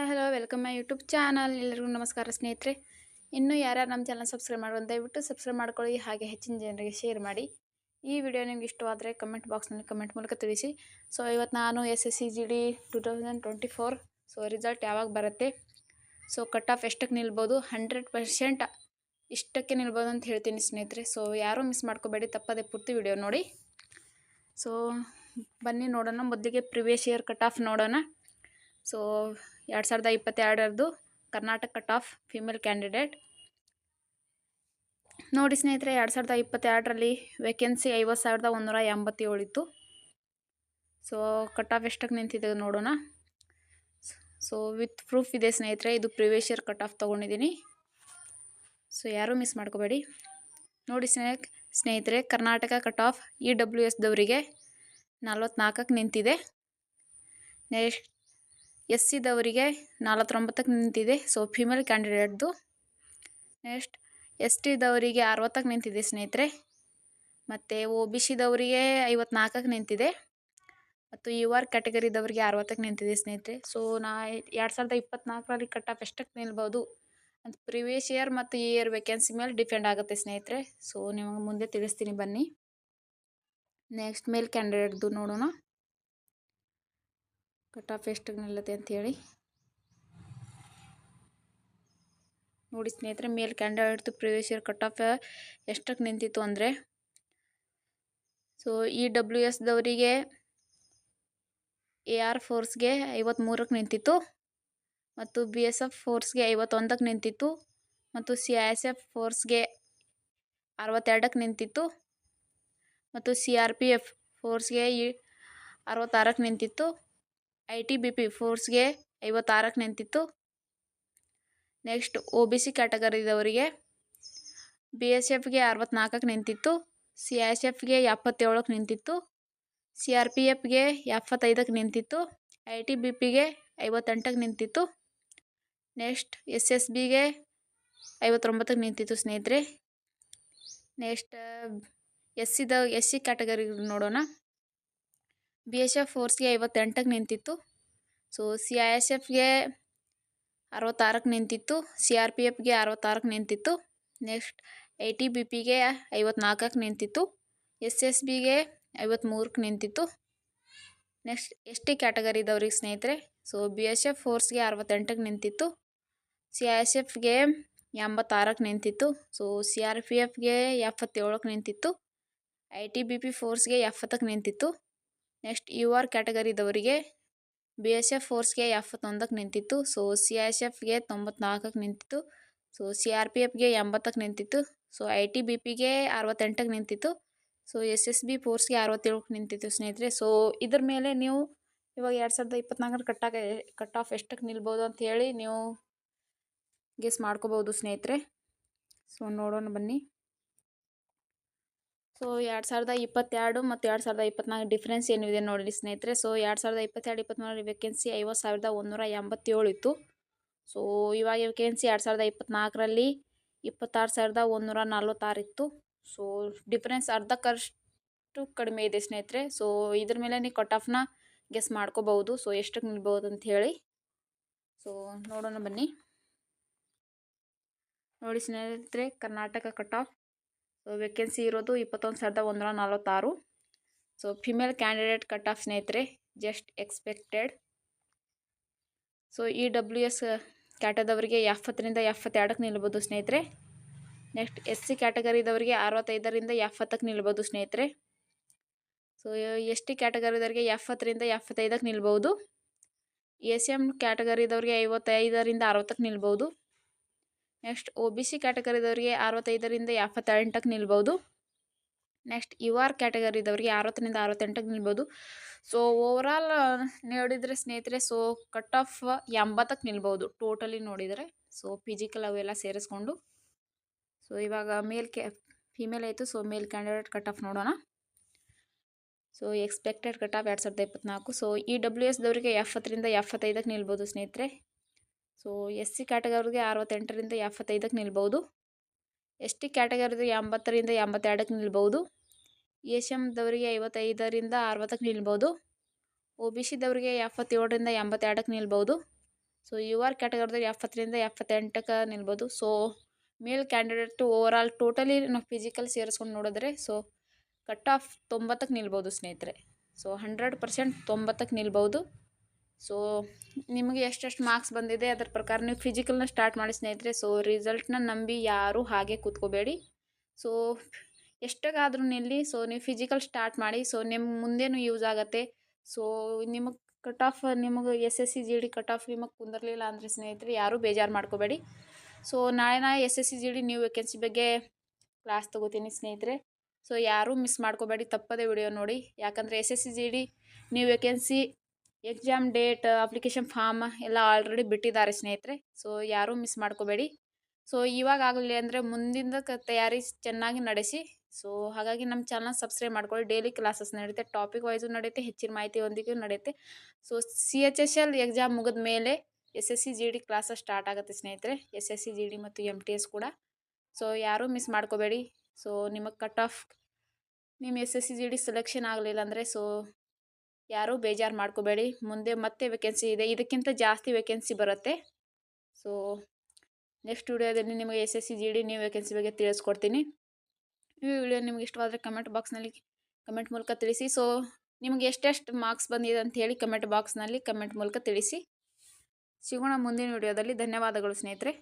Hi, hello, welcome my YouTube channel. ಎಲ್ಲರಿಗೂ ನಮಸ್ಕಾರ ಸ್ನೇಹಿತರೆ. ಇನ್ನೂ ಯಾರ್ಯಾರು ನಮ್ಮ ಚಾನಲ್ ಸಬ್ಸ್ಕ್ರೈಬ್ ಮಾಡುವ ದಯವಿಟ್ಟು ಸಬ್ಸ್ಕ್ರೈಬ್ ಮಾಡ್ಕೊಳ್ಳಿ, ಹಾಗೆ ಹೆಚ್ಚಿನ ಜನರಿಗೆ ಶೇರ್ ಮಾಡಿ. ಈ ವಿಡಿಯೋ ನಿಮ್ಗೆ ಇಷ್ಟವಾದರೆ ಕಮೆಂಟ್ ಬಾಕ್ಸ್ನಲ್ಲಿ ಕಮೆಂಟ್ ಮೂಲಕ ತಿಳಿಸಿ. ಸೊ ಇವತ್ತು ನಾನು S S C G D two thousand twenty four. So result ಯಾವಾಗ ಬರುತ್ತೆ? ಸೊ ಕಟ್ ಆಫ್ ಎಷ್ಟಕ್ಕೆ ನಿಲ್ಬೋದು? ಹಂಡ್ರೆಡ್ ಪರ್ಸೆಂಟ್ ಇಷ್ಟಕ್ಕೆ ನಿಲ್ಬೋದು ಅಂತ ಹೇಳ್ತೀನಿ ಸ್ನೇಹಿತರೆ. ಸೊ ಯಾರೂ ಮಿಸ್ ಮಾಡ್ಕೋಬೇಡಿ, ತಪ್ಪದೆ ಪೂರ್ತಿ ವಿಡಿಯೋ ನೋಡಿ. ಸೊ ಬನ್ನಿ ನೋಡೋಣ ಮೊದಲಿಗೆ ಪ್ರಿವಿಯಸ್ ಇಯರ್ ಕಟ್ ಆಫ್ ನೋಡೋಣ. ಸೊ ಎರಡು ಸಾವಿರದ ಇಪ್ಪತ್ತೆರಡರದ್ದು Karnataka cut off female candidate ನೋಡಿ ಸ್ನೇಹಿತರೆ, ಎರಡು ಸಾವಿರದ ಇಪ್ಪತ್ತೆರಡರಲ್ಲಿ ವೇಕೆನ್ಸಿ ಐವತ್ತು ಸಾವಿರದ ಒಂದೂರ ಎಂಬತ್ತೇಳು ಇತ್ತು. ಸೊ ಕಟ್ ಆಫ್ ಎಷ್ಟಕ್ಕೆ ನಿಂತಿದೆ ನೋಡೋಣ. ಸೊ ವಿತ್ ಪ್ರೂಫ್ ಇದೆ ಸ್ನೇಹಿತರೆ, ಇದು ಪ್ರಿವಿಯಸ್ ಇಯರ್ ಕಟ್ ಆಫ್ ತೊಗೊಂಡಿದ್ದೀನಿ. ಸೊ ಯಾರೂ ಮಿಸ್ ಮಾಡ್ಕೋಬೇಡಿ. ನೋಡಿ ಸ್ನೇಹ, ಸ್ನೇಹಿತರೆ, Karnataka cut off E W ಎಸ್ದವರಿಗೆ ನಲ್ವತ್ನಾಲ್ಕಕ್ಕೆ ನಿಂತಿದೆ. ನೆಕ್ಸ್ಟ್ ಎಸ್ ಸಿದವರಿಗೆ ನಲವತ್ತೊಂಬತ್ತಕ್ಕೆ ನಿಂತಿದೆ. ಸೊ ಫಿಮೇಲ್ ಕ್ಯಾಂಡಿಡೇಟ್ದು ನೆಕ್ಸ್ಟ್ ಎಸ್ ಟಿದವರಿಗೆ ಅರವತ್ತಕ್ಕೆ ನಿಂತಿದೆ ಸ್ನೇಹಿತರೆ. ಮತ್ತು ಒ ಬಿ ಸಿದವರಿಗೆ ಐವತ್ನಾಲ್ಕಕ್ಕೆ ನಿಂತಿದೆ. ಮತ್ತು ಯು ಆರ್ ಕ್ಯಾಟಗರಿದವರಿಗೆ ಅರವತ್ತಕ್ಕೆ ನಿಂತಿದೆ ಸ್ನೇಹಿತರೆ. ಸೊ ನಾ ಎರಡು ಸಾವಿರದ ಇಪ್ಪತ್ನಾಲ್ಕರಲ್ಲಿ ಆಫ್ ಎಷ್ಟಕ್ಕೆ ನಿಲ್ಬೋದು ಅಂತ ಪ್ರಿವಿಯಸ್ ಇಯರ್ ಮತ್ತು ಈ ಇಯರ್ ವೇಕೆನ್ಸಿ ಮೇಲೆ ಡಿಪೆಂಡ್ ಆಗುತ್ತೆ ಸ್ನೇಹಿತರೆ. ಸೊ ನಿಮಗೆ ಮುಂದೆ ತಿಳಿಸ್ತೀನಿ ಬನ್ನಿ. ನೆಕ್ಸ್ಟ್ ಮೇಲ್ ಕ್ಯಾಂಡಿಡೇಟ್ದು ನೋಡೋಣ. ಕಟ್ ಆಫ್ ಎಷ್ಟಕ್ಕೆ ನಿಲ್ಲತ್ತೆ ಅಂಥೇಳಿ ನೋಡಿ ಸ್ನೇಹಿತರೆ, male previous year cut off ಎಷ್ಟಕ್ಕೆ ನಿಂತಿತ್ತು ಅಂದರೆ. ಸೊ ಇ ಡಬ್ಲ್ಯೂ ಎಸ್ದವರಿಗೆ ಎ ಆರ್ ಫೋರ್ಸ್ಗೆ ಐವತ್ತ್ಮೂರಕ್ಕೆ ನಿಂತಿತ್ತು ಮತ್ತು ಬಿ ಎಸ್ ಎಫ್ ಫೋರ್ಸ್ಗೆ ಐವತ್ತೊಂದಕ್ಕೆ ನಿಂತಿತ್ತು ಮತ್ತು ಸಿ ಐ ಎಸ್ ಎಫ್ ಫೋರ್ಸ್ಗೆ ಅರವತ್ತೆರಡಕ್ಕೆ ನಿಂತಿತ್ತು ಮತ್ತು ಸಿ ಆರ್ ಪಿ ಎಫ್ ಫೋರ್ಸ್ಗೆ ಅರವತ್ತಾರಕ್ಕೆ ನಿಂತಿತ್ತು. ಐ ಟಿ ಬಿ ಪಿ ಫೋರ್ಸ್ಗೆ ಐವತ್ತಾರಕ್ಕೆ ನಿಂತಿತ್ತು. ನೆಕ್ಸ್ಟ್ ಒ ಬಿ ಸಿ ಕ್ಯಾಟಗರಿದವರಿಗೆ ಬಿ ಎಸ್ ಎಫ್ಗೆ ಅರವತ್ತ್ನಾಲ್ಕಕ್ಕೆ ನಿಂತಿತ್ತು. ಸಿ ಎಸ್ ಎಫ್ಗೆ ಎಪ್ಪತ್ತೇಳಕ್ಕೆ ನಿಂತಿತ್ತು. ಸಿ ಆರ್ ಪಿ ಎಫ್ಗೆ ಎಪ್ಪತ್ತೈದಕ್ಕೆ ನಿಂತಿತ್ತು. ಐ ಟಿ ಬಿ ಪಿಗೆ ಐವತ್ತೆಂಟಕ್ಕೆ ನಿಂತಿತ್ತು. ನೆಕ್ಸ್ಟ್ ಎಸ್ ಎಸ್ ಬಿಗೆ ಐವತ್ತೊಂಬತ್ತಕ್ಕೆ ನಿಂತಿತ್ತು ಸ್ನೇಹಿತರೆ. ನೆಕ್ಸ್ಟ್ ಎಸ್ ಸಿದ ಎಸ್ ಸಿ ಕ್ಯಾಟಗರಿ ನೋಡೋಣ. ಬಿ ಎಸ್ ಎಫ್ ಫೋರ್ಸ್ಗೆ ಐವತ್ತೆಂಟಕ್ಕೆ ನಿಂತಿತ್ತು. ಸೊ, ಸಿ ಐ ಎಸ್ ಎಫ್ಗೆ ಅರವತ್ತಾರಕ್ಕೆ ನಿಂತಿತ್ತು. ಸಿ ಆರ್ ಪಿ ಎಫ್ಗೆ ಅರವತ್ತಾರಕ್ಕೆ ನಿಂತಿತ್ತು. ನೆಕ್ಸ್ಟ್ ಐ ಟಿ ಬಿ ಪಿಗೆ ಐವತ್ನಾಲ್ಕಕ್ಕೆ ನಿಂತಿತ್ತು. ಎಸ್ ಎಸ್ ಬಿಗೆ ಐವತ್ತ್ಮೂರಕ್ಕೆ ನಿಂತಿತ್ತು. ನೆಕ್ಸ್ಟ್ ಎಸ್ ಟಿ ಕ್ಯಾಟಗರಿದವ್ರಿಗೆ ಸ್ನೇಹಿತರೆ, ಸೊ ಬಿ ಎಸ್ ಎಫ್ ಫೋರ್ಸ್ಗೆ ಅರವತ್ತೆಂಟಕ್ಕೆ ನಿಂತಿತ್ತು. ಸಿ ಐ ಎಸ್ ಎಫ್ಗೆ ಎಂಬತ್ತಾರಕ್ಕೆ ನಿಂತಿತ್ತು. ಸೊ, ಸಿ ಆರ್ ಪಿ ಎಫ್ಗೆ ಎಪ್ಪತ್ತೇಳಕ್ಕೆ ನಿಂತಿತ್ತು. ಐ ಟಿ ಬಿ ಪಿ ಫೋರ್ಸ್ಗೆ ಎಪ್ಪತ್ತಕ್ಕೆ ನಿಂತಿತ್ತು. ನೆಕ್ಸ್ಟ್ ಯು ಆರ್ ಕ್ಯಾಟಗರಿದವರಿಗೆ ಬಿ ಎಸ್ ಎಫ್ ಫೋರ್ಸ್ಗೆ ಎಪ್ಪತ್ತೊಂದಕ್ಕೆ ನಿಂತಿತ್ತು, ಸೊ ಸಿ ಎಸ್ ಎಫ್ಗೆ ತೊಂಬತ್ನಾಲ್ಕಕ್ಕೆ ನಿಂತಿತ್ತು, ಸೊ ಸಿ ಆರ್ ಪಿ ಎಫ್ಗೆ ಎಂಬತ್ತಕ್ಕೆ ನಿಂತಿತ್ತು, ಸೊ ಐ ಟಿ ಬಿ ಪಿಗೆ ಅರವತ್ತೆಂಟಕ್ಕೆ ನಿಂತಿತ್ತು, ಸೊ ಎಸ್ ಎಸ್ ಬಿ ಫೋರ್ಸ್ಗೆ ಅರವತ್ತೇಳಕ್ಕೆ ನಿಂತಿತ್ತು ಸ್ನೇಹಿತರೆ. ಸೊ ಇದ್ರ ಮೇಲೆ ನೀವು ಇವಾಗ ಎರಡು ಸಾವಿರದ ಇಪ್ಪತ್ನಾಲ್ಕರ ಆಗ, ಕಟ್ ಆಫ್ ಎಷ್ಟಕ್ಕೆ ನಿಲ್ಬೋದು ಅಂತ ಹೇಳಿ ನೀವು ಗೆಸ್ ಮಾಡ್ಕೋಬೋದು ಸ್ನೇಹಿತರೆ. ಸೊ ನೋಡೋಣ ಬನ್ನಿ. ಸೊ ಎರಡು ಸಾವಿರದ ಇಪ್ಪತ್ತೆರಡು ಮತ್ತು ಎರಡು ಸಾವಿರದ ಇಪ್ಪತ್ನಾಲ್ಕು ಡಿಫ್ರೆನ್ಸ್ ಏನಿದೆ ನೋಡಿ ಸ್ನೇಹಿತರೆ. ಸೊ ಎರಡು ಸಾವಿರದ ಇಪ್ಪತ್ತೆರಡು, ಇಪ್ಪತ್ತ್ಮೂರರಲ್ಲಿ ವೇಕೆನ್ಸಿ ಐವತ್ತು ಸಾವಿರದ ಒಂದೂರ ಎಂಬತ್ತೇಳು ಇತ್ತು. ಸೊ ಇವಾಗ ವೇಕೆನ್ಸಿ ಎರಡು ಸಾವಿರದ ಇಪ್ಪತ್ತ್ನಾಲ್ಕರಲ್ಲಿ ಇಪ್ಪತ್ತಾರು ಸಾವಿರದ ಒಂದೂರ ನಲ್ವತ್ತಾರು ಇತ್ತು. ಸೊ ಡಿಫ್ರೆನ್ಸ್ ಅರ್ಧಕ್ಕಷ್ಟು ಕಡಿಮೆ ಇದೆ ಸ್ನೇಹಿತರೆ. ಸೊ ಇದ್ರ ಮೇಲೆ ನೀವು ಕಟ್ ಆಫ್ನ ಗೆಸ್ ಮಾಡ್ಕೋಬಹುದು. ಸೊ ಎಷ್ಟಕ್ಕೆ ನಿಲ್ಬೋದು ಅಂತ ಹೇಳಿ. ಸೊ ನೋಡೋಣ ಬನ್ನಿ. ನೋಡಿ ಸ್ನೇಹಿತರೆ, Karnataka cut off so vacancy ಇರೋದು ಇಪ್ಪತ್ತೊಂದು ಸಾವಿರದ ಒಂದೂರ ನಲವತ್ತಾರು. So female candidate cut off ಸ್ನೇಹಿತರೆ just expected so E W S ಕ್ಯಾಟದವರಿಗೆ ಎಪ್ಪತ್ತರಿಂದ ಎಪ್ಪತ್ತೆರಡಕ್ಕೆ ನಿಲ್ಬೋದು ಸ್ನೇಹಿತರೆ. ನೆಕ್ಸ್ಟ್ ಎಸ್ ಸಿ ಕ್ಯಾಟಗರಿದವರಿಗೆ ಅರವತ್ತೈದರಿಂದ ಎಪ್ಪತ್ತಕ್ಕೆ ನಿಲ್ಬೋದು ಸ್ನೇಹಿತರೆ. ಸೊ ಎಸ್ ಟಿ ಕ್ಯಾಟಗರಿದವರಿಗೆ ಎಪ್ಪತ್ತರಿಂದ ಎಪ್ಪತ್ತೈದಕ್ಕೆ ನಿಲ್ಬೋದು. ಎಸ್ ಎಂ ಕ್ಯಾಟಗರಿದವರಿಗೆ ಐವತ್ತೈದರಿಂದ ಅರವತ್ತಕ್ಕೆ ನಿಲ್ಬೋದು. ನೆಕ್ಸ್ಟ್ ಒ ಬಿ ಸಿ ಕ್ಯಾಟಗರಿದವರಿಗೆ ಅರವತ್ತೈದರಿಂದ ಎಪ್ಪತ್ತೆಂಟಕ್ಕೆ ನಿಲ್ಬೋದು. ನೆಕ್ಸ್ಟ್ ಯು ಆರ್ ಕ್ಯಾಟಗರಿದವರಿಗೆ ಅರವತ್ತರಿಂದ ಅರವತ್ತೆಂಟಕ್ಕೆ ನಿಲ್ಬೋದು. ಸೊ ಓವರಾಲ್ ನೋಡಿದರೆ ಸ್ನೇಹಿತರೆ ಸೊ ಕಟ್ ಆಫ್ ಎಂಬತ್ತಕ್ಕೆ ನಿಲ್ಬೋದು. ಟೋಟಲಿ ನೋಡಿದರೆ ಸೊ ಫಿಸಿಕಲ್ ಅವೆಲ್ಲ ಸೇರಿಸ್ಕೊಂಡು. ಸೊ ಇವಾಗ ಮೇಲ್ ಕ್ಯಾ ಫಿಮೇಲ್ ಆಯಿತು. So male candidate cut off ನೋಡೋಣ. ಸೊ ಎಕ್ಸ್ಪೆಕ್ಟೆಡ್ ಕಟ್ ಆಫ್ ಎರಡು ಸಾವಿರದ ಇಪ್ಪತ್ತ್ನಾಲ್ಕು ಸೊ ಇ ಡಬ್ಲ್ಯೂ ಎಸ್ದವರಿಗೆ ಎಪ್ಪತ್ತರಿಂದ ಎಪ್ಪತ್ತೈದಕ್ಕೆ ನಿಲ್ಬೋದು ಸ್ನೇಹಿತರೆ. ಸೊ ಎಸ್ ಸಿ ಕ್ಯಾಟಗರಿಗೆ ಅರವತ್ತೆಂಟರಿಂದ ಎಪ್ಪತ್ತೈದಕ್ಕೆ ನಿಲ್ಬೋದು. ಎಸ್ ಟಿ ಕ್ಯಾಟಗರಿಗೆ ಎಂಬತ್ತರಿಂದ ಎಂಬತ್ತೆರಡಕ್ಕೆ ನಿಲ್ಬೋದು. ಎಸ್ ಎಮ್ದವರಿಗೆ ಐವತ್ತೈದರಿಂದ ಅರವತ್ತಕ್ಕೆ ನಿಲ್ಬೋದು. ಒ ಬಿ ಸಿದವರಿಗೆ ಎಪ್ಪತ್ತೇಳರಿಂದ ಎಂಬತ್ತೆರಡಕ್ಕೆ ನಿಲ್ಬೋದು. ಸೊ ಯು ಆರ್ ಕ್ಯಾಟಗರಿದಾಗ ಎಪ್ಪತ್ತರಿಂದ ಎಪ್ಪತ್ತೆಂಟಕ್ಕೆ ನಿಲ್ಬೋದು. So male candidate overall totally ನಾವು ಫಿಸಿಕಲ್ ಸೇರಿಸ್ಕೊಂಡು ನೋಡಿದ್ರೆ ಸೊ ಕಟ್ ಆಫ್ ತೊಂಬತ್ತಕ್ಕೆ ನಿಲ್ಬೋದು ಸ್ನೇಹಿತರೆ. ಸೊ ಹಂಡ್ರೆಡ್ ಪರ್ಸೆಂಟ್ ತೊಂಬತ್ತಕ್ಕೆ ನಿಲ್ಬೋದು. ಸೊ ನಿಮಗೆ ಎಷ್ಟೆಷ್ಟು ಮಾರ್ಕ್ಸ್ ಬಂದಿದೆ, ಅದರ ಪ್ರಕಾರ ನೀವು ಫಿಸಿಕಲ್ನ ಸ್ಟಾರ್ಟ್ ಮಾಡಿ ಸ್ನೇಹಿತರೆ. ಸೊ ರಿಸಲ್ಟ್ನ ನಂಬಿ ಯಾರೂ ಹಾಗೆ ಕೂತ್ಕೋಬೇಡಿ. ಸೊ ಎಷ್ಟಾಗಾದ್ರೂ ನಿಲ್ಲಿ. ಸೊ ನೀವು ಫಿಸಿಕಲ್ ಸ್ಟಾರ್ಟ್ ಮಾಡಿ. ಸೊ ನಿಮ್ಮ ಮುಂದೇನು ಯೂಸ್ ಆಗುತ್ತೆ. ಸೊ ನಿಮಗೆ ಕಟ್ ಆಫ್ ನಿಮಗೆ S S C G D cut off ನಿಮಗೆ ಕುಂದಿರಲಿಲ್ಲ ಅಂದರೆ ಸ್ನೇಹಿತರೆ, ಯಾರೂ ಬೇಜಾರು ಮಾಡ್ಕೋಬೇಡಿ. ಸೊ ನಾಳೆ ನಾ S S C G D new vacancy ಬಗ್ಗೆ ಕ್ಲಾಸ್ ತೊಗೋತೀನಿ ಸ್ನೇಹಿತರೆ. ಸೊ ಯಾರೂ ಮಿಸ್ ಮಾಡ್ಕೋಬೇಡಿ. ತಪ್ಪದೇ ವಿಡಿಯೋ ನೋಡಿ. ಯಾಕಂದರೆ S S C G D new vacancy exam date application form ಎಲ್ಲ ಆಲ್ರೆಡಿ ಬಿಟ್ಟಿದ್ದಾರೆ ಸ್ನೇಹಿತರೆ. ಸೊ ಯಾರೂ ಮಿಸ್ ಮಾಡ್ಕೋಬೇಡಿ. ಸೊ ಇವಾಗ ಆಗಲಿ ಅಂದರೆ ಮುಂದಿಂದ ತಯಾರಿ ಚೆನ್ನಾಗಿ ನಡೆಸಿ. ಸೊ ಹಾಗಾಗಿ ನಮ್ಮ ಚಾನಲ್ ಸಬ್ಸ್ಕ್ರೈಬ್ ಮಾಡ್ಕೊಳ್ಳಿ. ಡೈಲಿ ಕ್ಲಾಸಸ್ ನಡೆಯುತ್ತೆ ಟಾಪಿಕ್ ವೈಸು ನಡೆಯುತ್ತೆ, ಹೆಚ್ಚಿನ ಮಾಹಿತಿಯೊಂದಿಗೆ ನಡೆಯುತ್ತೆ. So C H S L exam ಮುಗಿದ ಮೇಲೆ S S C G D classes start ಆಗುತ್ತೆ ಸ್ನೇಹಿತರೆ. S S C G D ಮತ್ತು ಎಂ ಟಿ ಎಸ್ ಕೂಡ. ಸೊ ಯಾರೂ ಮಿಸ್ ಮಾಡ್ಕೋಬೇಡಿ. ಸೊ ನಿಮಗೆ ಕಟ್ ಆಫ್ ನಿಮ್ಮ S S C G D selection ಆಗಲಿಲ್ಲ ಅಂದರೆ ಸೊ ಯಾರೂ ಬೇಜಾರು ಮಾಡ್ಕೋಬೇಡಿ. ಮುಂದೆ ಮತ್ತೆ ವೇಕೆನ್ಸಿ ಇದೆ. ಇದಕ್ಕಿಂತ ಜಾಸ್ತಿ ವೇಕೆನ್ಸಿ ಬರುತ್ತೆ. ಸೊ ನೆಕ್ಸ್ಟ್ ವಿಡಿಯೋದಲ್ಲಿ ನಿಮಗೆ S S C G D new vacancy ಬಗ್ಗೆ ತಿಳಿಸ್ಕೊಡ್ತೀನಿ. ಈ ವಿಡಿಯೋ ನಿಮ್ಗೆ ಇಷ್ಟವಾದರೆ ಕಮೆಂಟ್ ಬಾಕ್ಸ್ನಲ್ಲಿ ಕಮೆಂಟ್ ಮೂಲಕ ತಿಳಿಸಿ. ಸೊ ನಿಮಗೆ ಎಷ್ಟೆಷ್ಟು ಮಾರ್ಕ್ಸ್ ಬಂದಿದೆ ಅಂತ ಹೇಳಿ ಕಮೆಂಟ್ ಬಾಕ್ಸ್ನಲ್ಲಿ ಕಮೆಂಟ್ ಮೂಲಕ ತಿಳಿಸಿ. ಸಿಗೋಣ ಮುಂದಿನ ವಿಡಿಯೋದಲ್ಲಿ. ಧನ್ಯವಾದಗಳು ಸ್ನೇಹಿತರೆ.